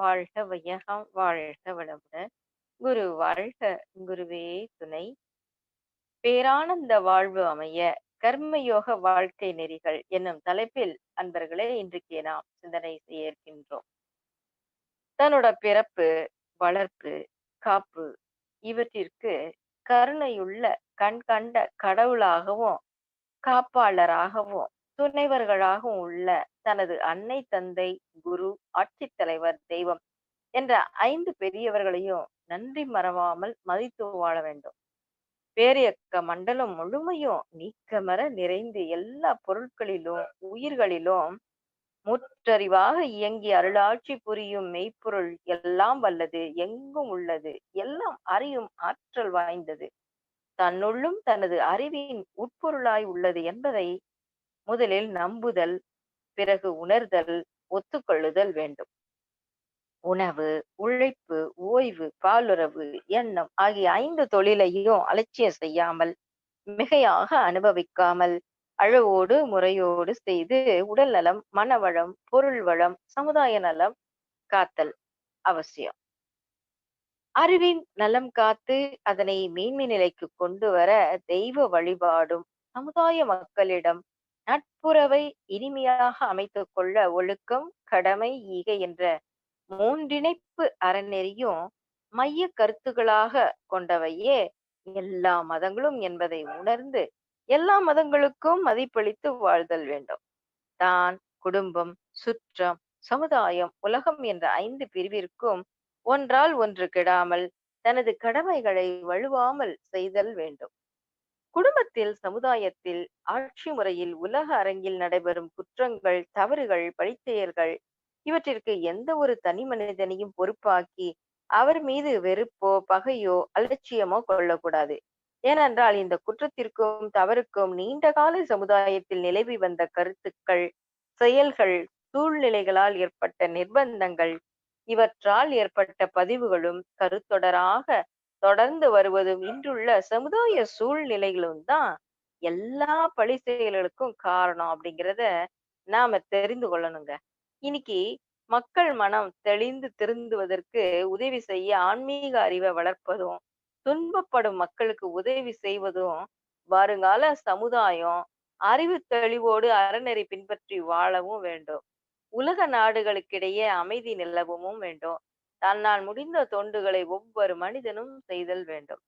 வாழ்க வையகம் வாழ்க வளமுடன். குரு வாழ்க குருவே துணை. பேரானந்த வாழ்வு அமைய கர்மயோக வாழ்க்கை நெறிகள் என்னும் தலைப்பில் அன்பர்களே இன்றைக்கு நாம் சிந்தனை செய்ய இருக்கின்றோம். தன்னோட பிறப்பு வளர்ப்பு காப்பு இவற்றிற்கு கருணையுள்ள கண் கண்ட கடவுளாகவும் காப்பாளராகவும் துணைவர்களாகவும் உள்ள தனது அன்னை தந்தை குரு ஆட்சித் தலைவர் தெய்வம் என்ற ஐந்து பெரியவர்களையும் நன்றி மறவாமல் மதித்து வாழ வேண்டும். பேரியக்க மண்டலம் முழுமையும் நீக்கமர நிறைந்து எல்லா பொருட்களிலும் உயிர்களிலும் முற்றறிவாக இயங்கி அருளாட்சி புரியும் மெய்ப்பொருள் எல்லாம் வல்லது எங்கும் உள்ளது எல்லாம் அறியும் ஆற்றல் வாய்ந்தது. தன்னுள்ளும் தனது அறிவின் உட்பொருளாய் உள்ளது என்பதை முதலில் நம்புதல் பிறகு உணர்தல் ஒத்துக்கொள்ளுதல் வேண்டும். உணவு உழைப்பு ஓய்வு பாலுறவு எண்ணம் ஆகிய ஐந்து தொழிலையும் அலட்சியம் செய்யாமல் மிகையாக அனுபவிக்காமல் அழவோடு முறையோடு செய்து உடல் நலம் மனவளம் பொருள் வளம் சமுதாய நலம் காத்தல் அவசியம். அறிவின் நலம் காத்து அதனை மேன்மை நிலைக்கு கொண்டு வர தெய்வ வழிபாடும் சமுதாய மக்களிடம் நட்புறவை இனிமையாக அமைத்துக் கொள்ள ஒழுக்கம் கடமை ஈகை என்ற மூன்றிணைப்பு அறநெறியும் மைய கருத்துகளாக கொண்டவையே. எல்லா மதங்களும் என்பதை உணர்ந்து எல்லா மதங்களுக்கும் மதிப்பளித்து வாழ்தல் வேண்டும். தான் குடும்பம் சுற்றம் சமுதாயம் உலகம் என்ற ஐந்து பிரிவிற்கும் ஒன்றால் ஒன்று கெடாமல் தனது கடமைகளை வலுவாமல் செய்தல் வேண்டும். குடும்பத்தில் சமுதாயத்தில் ஆட்சி முறையில் உலக அரங்கில் நடைபெறும் குற்றங்கள் தவறுகள் பழிச்செயல்கள் இவற்றிற்கு எந்த ஒரு தனி மனிதனையும் பொறுப்பாக்கி அவர் மீது வெறுப்போ பகையோ அலட்சியமோ கொள்ளக்கூடாது. ஏனென்றால் இந்த குற்றத்திற்கும் தவறுக்கும் நீண்ட கால சமுதாயத்தில் நிலவி வந்த கருத்துக்கள் செயல்கள் சூழ்நிலைகளால் ஏற்பட்ட நிர்பந்தங்கள் இவற்றால் ஏற்பட்ட பதிவுகளும் கருத்தொடராக தொடர்ந்து வருவதும் இன்றுள்ள சமுதாய சூழ்நிலைகளும் தான் எல்லா பழி செயல்களுக்கும் காரணம் அப்படிங்கிறத நாம தெரிந்து கொள்ளணுங்க. இன்னைக்கு மக்கள் மனம் தெளிந்து திருந்துவதற்கு உதவி செய்ய ஆன்மீக அறிவை வளர்ப்பதும் துன்பப்படும் மக்களுக்கு உதவி செய்வதும் வருங்கால சமுதாயம் அறிவு தெளிவோடு அறநெறி பின்பற்றி வாழவும் வேண்டும். உலக நாடுகளுக்கிடையே அமைதி நிலவவும் வேண்டும். தன்னால் முடிந்த தொண்டுகளை ஒவ்வொரு மனிதனும் செய்தல் வேண்டும்.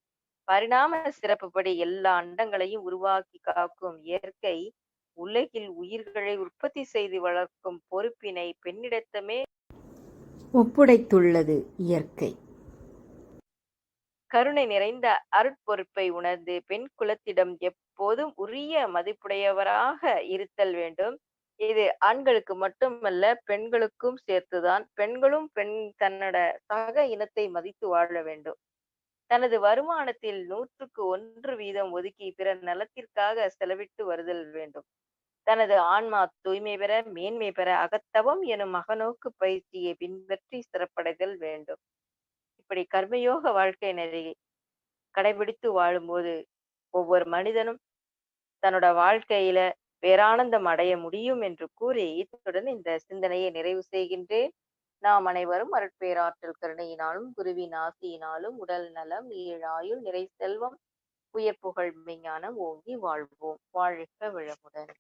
பரிணாம சிறப்புப்படி எல்லா அண்டங்களையும் உருவாக்கி காக்கும் இயற்கை உலகில் உயிர்களை உற்பத்தி செய்து வளர்க்கும் பொறுப்பினை பெண்ணிடத்தமே ஒப்புடைத்துள்ளது இயற்கை. கருணை நிறைந்த அருட்பொறுப்பை உணர்ந்து பெண் குலத்திடம் எப்போதும் உரிய மதிப்புடையவராக இருத்தல் வேண்டும். இது ஆண்களுக்கு மட்டுமல்ல பெண்களுக்கும் சேர்த்துதான். பெண்களும் பெண் தன்னோட சக இனத்தை மதித்து வாழ வேண்டும். தனது வருமானத்தில் நூற்றுக்கு ஒன்று வீதம் ஒதுக்கி பிற நலத்திற்காக செலவிட்டு வருதல் வேண்டும். தனது ஆன்மா தூய்மை பெற மேன்மை பெற அகத்தவம் எனும் மகநோக்கு பயிற்சியை பின்பற்றி சிறப்படைதல் வேண்டும். இப்படி கர்மயோக வாழ்க்கை நிலையை கடைபிடித்து வாழும்போது ஒவ்வொரு மனிதனும் தன்னோட வாழ்க்கையில பேரானந்தம் அடைய முடியும் என்று கூறி இத்துடன் இந்த சிந்தனையை நிறைவு செய்கின்றேன். நாம் அனைவரும் அருட்பேராற்றல் கருணையினாலும் குருவின் ஆசியினாலும் உடல் நலம் ஈழாயுள் நிறை செல்வம் உயர் புகழ் மெஞ்ஞானம் ஓங்கி வாழ்வோம். வாழ்க வளமுடன்.